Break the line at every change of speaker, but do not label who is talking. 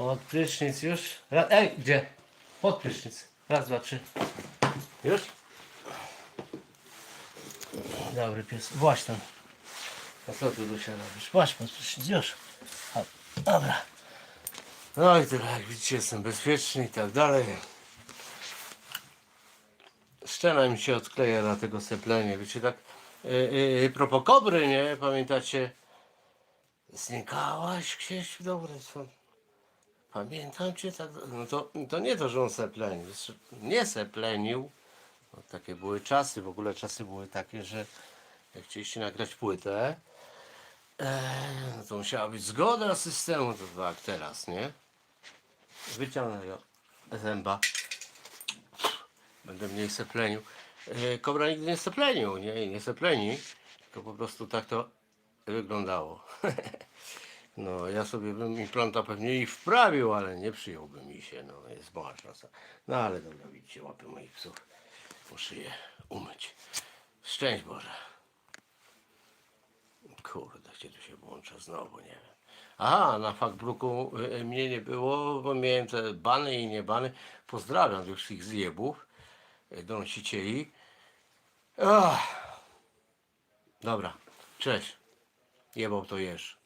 Pod prysznic już. Ra Ej, gdzie? Pod prysznic. Raz, dwa, trzy. Już? Dobry pies. Właśnie tam. A co tu Lucia robisz? Właśnie pod prysznic. Już. O, dobra. No i tyle, jak widzicie, jestem bezpieczny i tak dalej. Szczena mi się odkleja na tego seplenie. Wiecie, tak yy, yy, propos kobry, nie? Pamiętacie? Znikałaś gdzieś w dobre co? Pamiętam cię tak. No to, to nie to, że on seplenił. Nie seplenił. No, takie były czasy. W ogóle czasy były takie, że jak chcieliście nagrać płytę, e, no to musiała być zgoda systemu. To tak teraz, nie? Wyciągnę go zęba. Będę mniej seplenił. E, Kobra nigdy nie seplenił, nie, nie sepleni, tylko po prostu tak to wyglądało. No, ja sobie bym implanta pewnie i wprawił, ale nie przyjąłby mi się, no, jest mała szansa. No, ale dobra, widzicie, łapy moich psów. Muszę je umyć. Szczęść Boże. Kurde, gdzie tu się włącza znowu, nie wiem. Aha, na Facebooku y, mnie nie było, bo miałem te bany i niebany. Pozdrawiam tych zjebów, y, donosicieli. Ach. Dobra, cześć. Jebał to jesz.